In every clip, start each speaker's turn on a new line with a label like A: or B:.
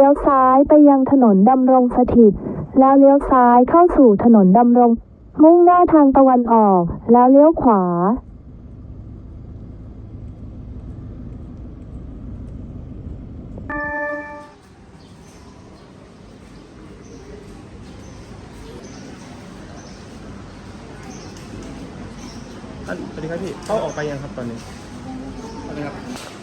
A: ลี้ยวซ้ายไปยังถนนดำรงสถิต แล้วเลี้ยวซ้ายเข้าสู่ถนนดำรง มุ่งหน้าทางตะวันออก แล้วเลี้ยวขวา
B: ท่านสวัสดีครับพี่เข้าออกไปยังครับตอนนี้สวัสดีครับ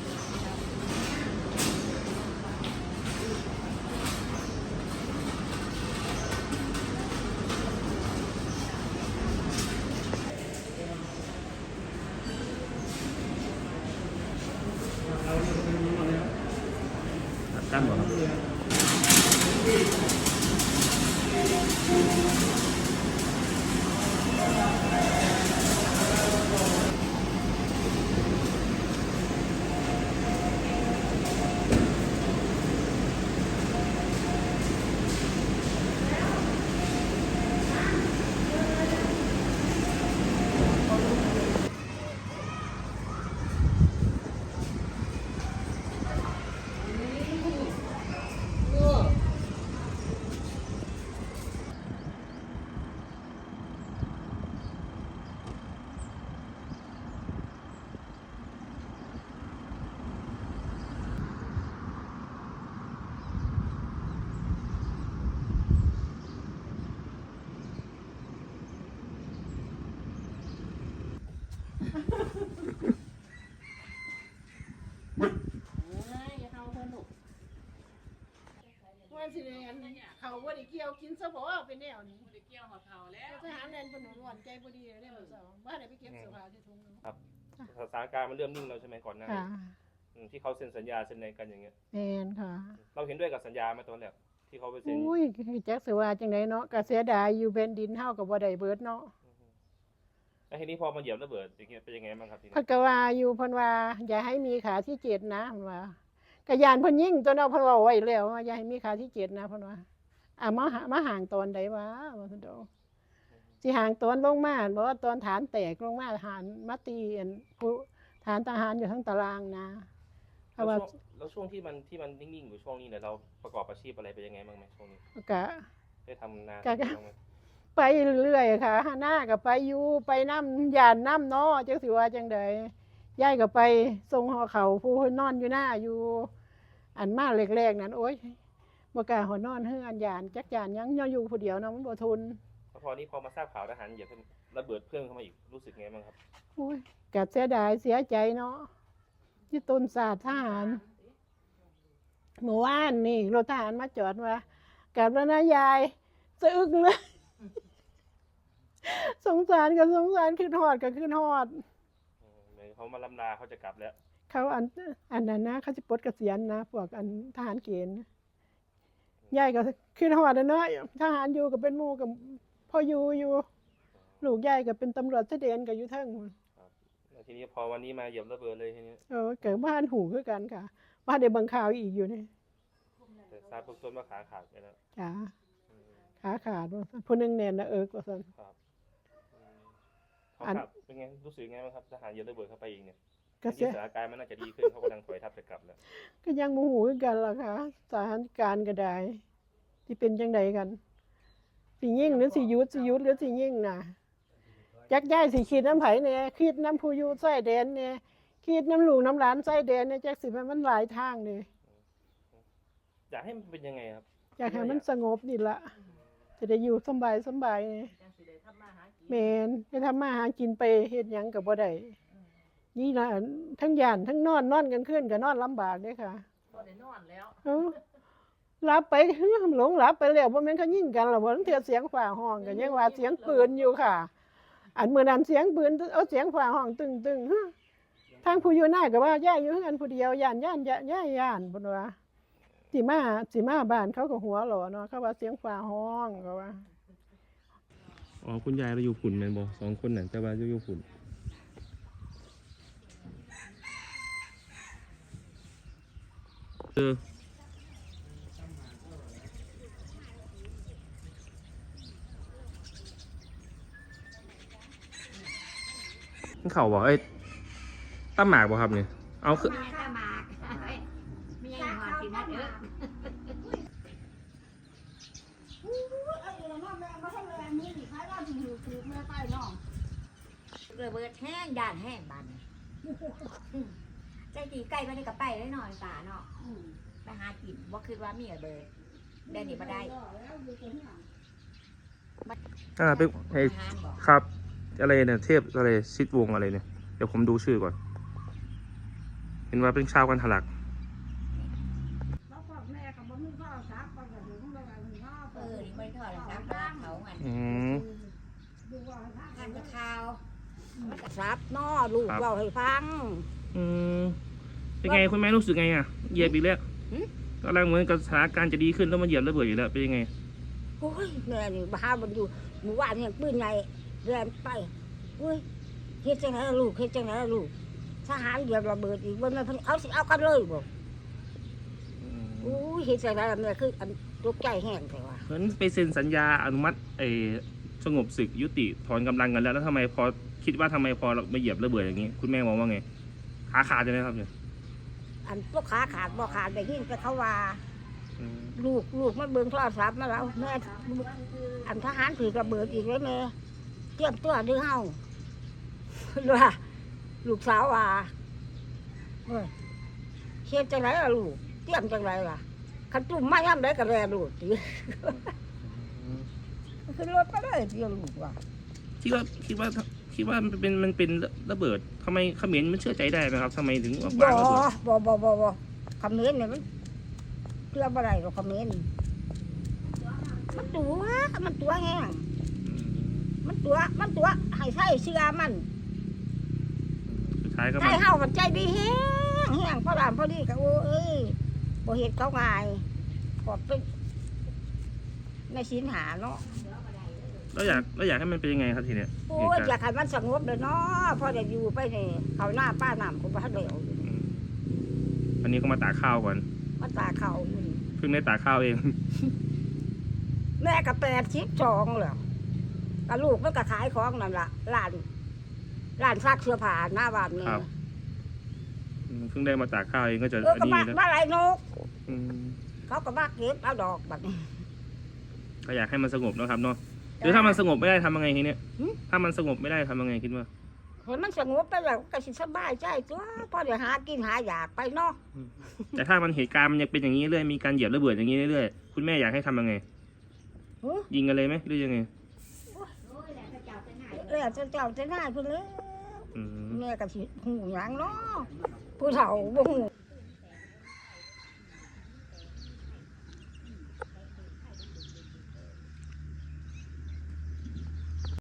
B: ตั้งหมดครับ
C: ว่าสิเรียนเขาว่าได้เกี่ยวกินซะบ่เป็นแนวนี้
D: บ่ได้เกี่ยวกับเขาแล้ว
C: ทหารแลนปนหวนใจบ่ดีเลยเนี่ยบ่าวว่าได้ไปเก็บเสื้อผ้าที่ถุงนึง
B: ครับสถานการณ์มันเริ่มนิ่งแล้วใช่ไหมก่อนหน้านี้
C: ค่ะ
B: อืมที่เขาเซ็นสัญญาเซ็นอะไรกันอย่างเงี้ย
C: แม่นค่ะ
B: เราเห็นด้วยกับสัญญาไหมตอนแรกที่เขาไปเซ็น
C: อุ้ยจักสิว่าจังไดเนาะก็เสียดายอยู่แผ่นดินเฮาก็บ่ได้เบิดเนาะ
B: แล้วทีนี้พอมาเหยียบระเบิดอย่างเงี้ยเป็นยังไงบ้างครับทีนี้
C: เพิ่นก็ว่าอยู่เพิ่นว่า อย่าให้มีขาที่เจ็ดนะเพิ่นว่าก็ยานเพิ่นยิงตัวเนาะเพิ่นว่าไว้แล้วว่าอย่าให้มีขาที่เจ็ดนะเพิ่นว่า อะมาหามาห่างตอนใดวะว่าซั่นดอกสิห่างตอนลงมาบ่ว่าตอนฐานแตกลงมาฐานมาตีอันผู้ฐานทหารอยู่ทั้งตารางนะเพ
B: แล้ว
C: ราะว่า
B: ช่วงแล้วช่วงที่มันที่มันนิ่งๆอยู่ช่วงนี้เนี่ยเราประกอบอาชีพอะไรเป็นยังไงบ้างไหมช่วงนี้
C: ก็
B: ได้ทำนา
C: ก็
B: ทำบ้างไหม
C: ไปเรื่อยๆค่ะหน้าก็ไปอยู่ไปน้ำยานน้ำเนาะจังสิว่าจังใดยายก็ไปส่งหอเขาผู้เพิ่นนอนอยู่หน้าอยู่ อันมาแรกๆนั้น โอ๊ย บ่กล้าหอนอนเฮือนยานจักยานยังย่ออยู่ผู้เดียวเนาะมันบ่ทน
B: แล้วพอนี้พอมาทราบข่าวทหารเหยียบระเบิดเพิ่มเข้ามาอีกรู้สึกไงบ้างครับ
C: โอ้ยก็เสียดายเสียใจเนาะที่ต้นศาสตร์ทหารเมื่อวานนี่รถทหารมาจอดว่ากลับแล้วนะยายสะอึกเลยสงสารก็สงสารขึ้นหอดก็ขึ้นหอด
B: อืมเหมือนเขามาลำลาเขาจะกลับแล้ว
C: เขาอันอันนั้นนะเขาจะปลดเกษียณนะพวกอันทหารเกณฑ์ ยายก็ขึ้นหอดนะเนาะทหารอยู่ก็เป็นหมู่กับพ่ออยู่อยู่ลูกยายก็เป็นตำรวจเสด็จก็อยู่เทั้ง
B: แล้วทีนี้พอวันนี้มาเหยียบระเบิดเลยทีนี้
C: เออเกิดบ้านหูคือกันค่ะบ้านเดบังข่าวอีกอยู่นี่
B: แต่ทราบเบื้องต้นว่าขาขาดไปแล้ว
C: จ้า
B: อืม
C: ขาขาดว่าซั่นผู้หนึงแน่นนะเอิกว่าซั่น
B: ครับอืมเขา
C: อัน
B: ขับเป็นไงรู้สึกไงบ้างครับทหารเหยียบระเบิดเข้าไปอีกเนี่ย
C: ก็
B: จริ
C: เสีย
B: งๆสถานการณ์มันน่าจะดีขึ้นเขากำลังถอยทัพจะกลับแล้ว
C: ก็ยังโมโหคือกันล่ะค่ะสถานการณ์ก็ได้ที่เป็นจังใดกัน สิยิ่งหรือสิหยุดสิหยุดหรือสิยิ่งน่ะจักย้ายสิคิดน้ำไผเนี่ยคิดน้ำผู้อยู่ใส่แดนเนี่ยคิดน้ำลูกน้ำหลานใส่แดนเนี่ยจักสิมันมันหลายทางเลย
B: อยากให้มันเป็นยังไงครับ
C: อยากให้มันสงบนี่ละจะได้อยู่สำบายสำบายเนี่ย
D: จังสิได้ทำมาหากิน
C: แมนจะทำมาหากินไปเฮ็ดหยังกับบ่ได้ นี่นะทั้งย่านทั้งนอนนอนกันขึ้นก็นอนลำบากเด้ค่ะ
D: บ่ได้นอนแล้ว
C: เอ้าหลับไปหลงหลับไปแล้วบ่แม่นเขายิงกันหรอกบ่ทั้งเทื่อเสียงฟ้าห้องก็ยังว่าเสียงปืนอยู่ค่ะ อันมื้อนั้นเสียงปืนเอาเสียงฟ้าห้องตึงๆฮะทางผู้อยู่หน้าก็ว่าย่าอยู่เฮือนผู้เดียวย่านย่านย่านย่านย่านเพิ่นว่าสิมาสิมาบ้านเขาก็หัวหลอเนาะเขาว่าเสียงฟ้าห้องก็ว่า
B: อ๋อคุณยายเราอยู่ฝุ่นแมนบอสองคนนั่นแต่ว่าอยู่อยู่ฝุ่น เออเขาบอกไอ้ตั้มหมากบ่ครับเนี่ยเอาคือ
E: เบิดแห้งด่านแห้งบัน ใจตีใกล้มาได้กับไปได้หน่อยตาเนาะไปหากินบ่คือว่ามีระเบิดได้นี่บ่ได้
B: อ่าเป็นไอ้
E: อาหารบอก
B: ครับ อะไรเนี่ยเทพอะไรชิดวงอะไรเนี่ย เดี๋ยวผมดูชื่อก่อน เห็นว่าเป็นชาวกันทะลัก
E: เออนี่ไม่ทอดหรอกครับเพราะว่าเขาอัน
B: อืม
E: ทานจะข้าวซับนอลูกเราให้ฟัง
B: อืมเป็นไงคุณแม่รู้สึกไงอะเหยียบอีกแล้ว
E: หืม
B: ตอนแรกเหมือนกับสถานการณ์จะดีขึ้นแล้วมาเหยียบระเบิดอีกแล้วเป็นยังไง
E: โอ้ยแม่นี่บ้ามันอยู่หมู่บ้านเนี่ยปืนใหญ่แรงไปเฮ้ยเฮ็ดจังไงล่ะลูกเฮ็ดจังไงล่ะลูกทหารเดียวระเบิดอีกบนนั้นเพิ่นเอาสิเอากันเลยบอกอู้ยเฮ็ดจังไงล่ะแม่คืออันตกใจแห้งแต่ว่า
B: เหมือนไปเซ็นสัญญาอนุมัติไอ้สงบศึกยุติถอนกำลังกันแล้วแล้วทำไมพอคิดว่าทำไมพอเรามาเหยียบระเบิดอย่างนี้ คุณแม่มองว่าไง ขาขาดใช่ไหมครับเนี่ย
E: อันพวกขาขาดบ่ขาดได้ยินแต่เขาว่า
B: อืม
E: ลูกลูกมาเบิ่งโทรศัพท์มาแล้วแม่อันทหารถือกระเบิดอีกแล้วแม่เตรียมตัวเดือเฮาว่าลูกสาวว่าเฮ้ยเฮ็ดจังไรล่ะลูกเตรียมจังไรล่ะขันจุ่มมาย่ำได้กระแรลูกติขึ้นรถก็ได้เตรียมลูกว่า
B: คิดว่าคิดว่า คิดว่ามันเป็นมันเป็นระเบิดทำไมเขมรมันเชื่อใจได้ไหมครับทำไมถึงว่า
E: บ่
B: วางระเบิด
E: บ่บ่บ่บ่คำเมนเนี่ยมันเชื่อบ่ได้หรอกคำเมนมันตัวมันตัวแห้ง
B: อืม
E: มันตัวมันตัวให้ใส่เสื้อมัน
B: สุดท้ายก็
E: ใส่
B: มา
E: เฮามันใจดีแห้งแห้งพอดามพอดีก็โอ้เอ้ยบ่เฮ็ดเขาง่ายขอบเป็นในศีลหาเนาะ
B: เราอยากเราอยากให้มันเป็นยังไงครับทีเนี้ย
E: โอ้
B: เห
E: ย
B: ตุ
E: อ
B: การณ์
E: ยากให้มันสงบเลยเนาะพอจะอยู่ไปนี่เขาหน้าป้าน้ำก็บ่ทันได้เอาอยู่
B: อืมวันนี้ก็มาตากข้าวก่อน
E: มันตาเขาอยู่นี่
B: เพิ่งได้ตากข้าวเอง
E: แม่ก็82แล้วก็ลูกมันก็ขายของนั่นล่ะร้านร้านซักเสื้อผ้าหน้าบ้านนี่
B: ครับอืมเพิ่งได้มาตากข้าวเองก็จะ
E: เออ
B: อัน
E: ก็
B: นี้
E: มา
B: แล้ว
E: มาหลายนก
B: อืม
E: เขาก็มาเก็บเอาดอกบัดนี้
B: ก็อยากให้มันสงบเนอะครับเนาะ หรือถ้ามันสงบไม่ได้ทำยังไงทีเนี้ย
E: หึ
B: ถ้ามันสงบไม่ได้ทำยังไงคิดว่า
E: เห็นมันสงบไปแล้วก็สิสบายใจตัวพอเดี๋ยวหากินหาอยากไปเนาะ
B: แต่ถ้ามันเหตุการณ์มันยังเป็นอย่างนี้เรื่อยมีการเหยียบระเบิดอย่างนี้เรื่อยคุณแม่อยากให้ทำยังไง
E: หึ
B: ยิงกันเลยไหมหรือยังไง
E: เออจะเจ้าจะง่ายเพิ่นเลย
B: อืม
E: แม่ก็สิหูหยังเนาะผู้เฒ่าบ่หู